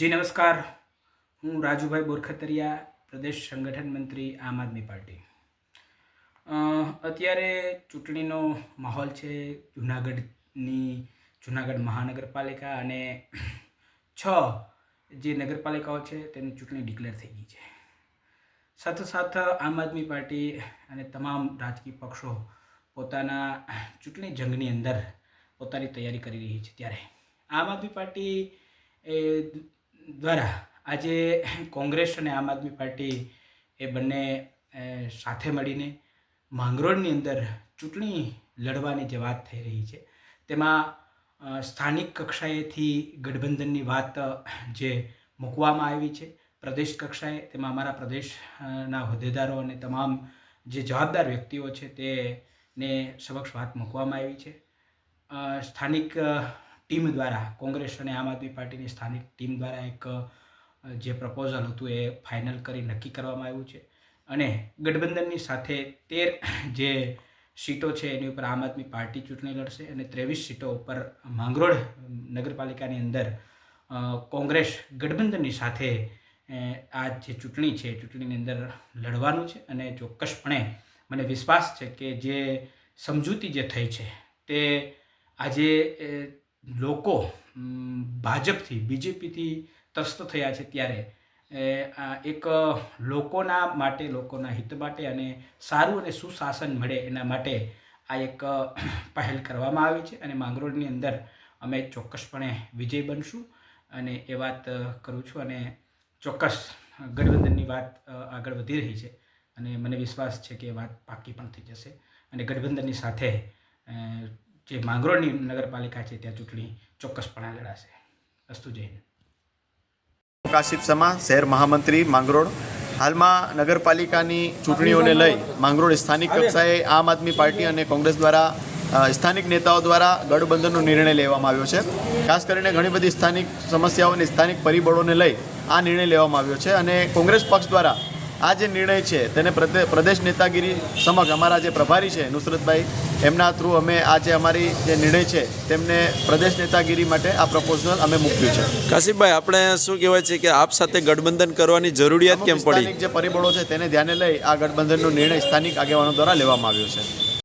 જી નમસ્કાર. હું રાજુભાઈ બોરખતરિયા, પ્રદેશ સંગઠન મંત્રી આમ આદમી પાર્ટી. અત્યારે ચૂંટણીનો માહોલ છે જુનાગઢની, જુનાગઢ મહાનગરપાલિકા અને છ જે નગરપાલિકાઓ છે તેની ચૂંટણી ડિક્લેર થઈ ગઈ છે. સાથોસાથ આમ આદમી પાર્ટી અને તમામ રાજકીય પક્ષો પોતાના ચૂંટણી જંગની અંદર પોતાની તૈયારી કરી રહી છે. ત્યારે આમ આદમી પાર્ટી એ દ્વારા આજે કોંગ્રેસ અને આમ આદમી પાર્ટી એ બંને સાથે મળીને માંગરોળની અંદર ચૂંટણી લડવાની જે વાત થઈ રહી છે, તેમાં સ્થાનિક કક્ષાએથી ગઠબંધનની વાત જે મૂકવામાં આવી છે, પ્રદેશ કક્ષાએ, તેમાં અમારા પ્રદેશના હોદ્દેદારો અને તમામ જે જવાબદાર વ્યક્તિઓ છે, તેને સમક્ષ વાત મૂકવામાં આવી છે. સ્થાનિક ટીમ દ્વારા, કોંગ્રેસ અને આમ આદમી પાર્ટીની સ્થાનિક ટીમ દ્વારા એક જે પ્રપોઝલ હતું એ ફાઇનલ કરી નક્કી કરવામાં આવ્યું છે. અને ગઠબંધનની સાથે તેર, જે સીટો છે એની ઉપર આમ આદમી પાર્ટી ચૂંટણી લડશે અને ત્રેવીસ સીટો ઉપર માંગરોળ નગરપાલિકાની અંદર કોંગ્રેસ ગઠબંધનની સાથે આ જે ચૂંટણી છે ચૂંટણીની અંદર લડવાનું છે. અને ચોક્કસપણે મને વિશ્વાસ છે કે જે સમજૂતી જે થઈ છે તે આજે લોકો ભાજપથી, બીજેપીથી ત્રસ્ત થયા છે ત્યારે. એક લોકોના માટે, લોકોના હિત માટે અને સારું અને સુશાસન મળે એના માટે આ એક પહેલ કરવામાં આવી છે અને માંગરોળની અંદર અમે ચોક્કસપણે વિજય બનશું અને એ વાત કરું છું અને ચોક્કસ ગઠબંધનની વાત આગળ વધી રહી છે અને મને વિશ્વાસ છે કે વાત પાકી પણ થઈ જશે અને ગઠબંધનની સાથે જે માંગરોળની નગરપાલિકા છે, ત્યાં ચૂંટણી ચોક્કસપણે લડાશે અસ્તુ જૈન કાશિફ સમા, શહેર મહામંત્રી માંગરોળ. હાલમાં નગરપાલિકાની ચૂંટણીઓને લઈ માંગરોળ સ્થાનિક કક્ષાએ આમ આદમી પાર્ટી અને કોંગ્રેસ દ્વારા સ્થાનિક નેતાઓ દ્વારા ગઠબંધનનો નિર્ણય લેવામાં આવ્યો છે. ખાસ કરીને ઘણી બધી સ્થાનિક સમસ્યાઓ અને સ્થાનિક પરિબળોને લઈ આ નિર્ણય લેવામાં આવ્યો છે અને કોંગ્રેસ પક્ષ દ્વારા આ જે નિર્ણય છે તેને પ્રદેશ નેતાગીરી સમક્ષ અમારા જે પ્રભારી છે નુસરતભાઈ એમના થ્રુ અમે આ જે અમારી જે નિર્ણય છે તેમને પ્રદેશ નેતાગીરી માટે આ પ્રપોઝલ અમે મૂક્યું છે. કાશીભાઈ આપણે શું કહેવાય છે કે આપ સાથે ગઠબંધન કરવાની જરૂરિયાત કેમ પડી? જે પરિબળો છે તેને ધ્યાને લઈ આ ગઠબંધનનો નિર્ણય સ્થાનિક આગેવાનો દ્વારા લેવામાં આવ્યો છે.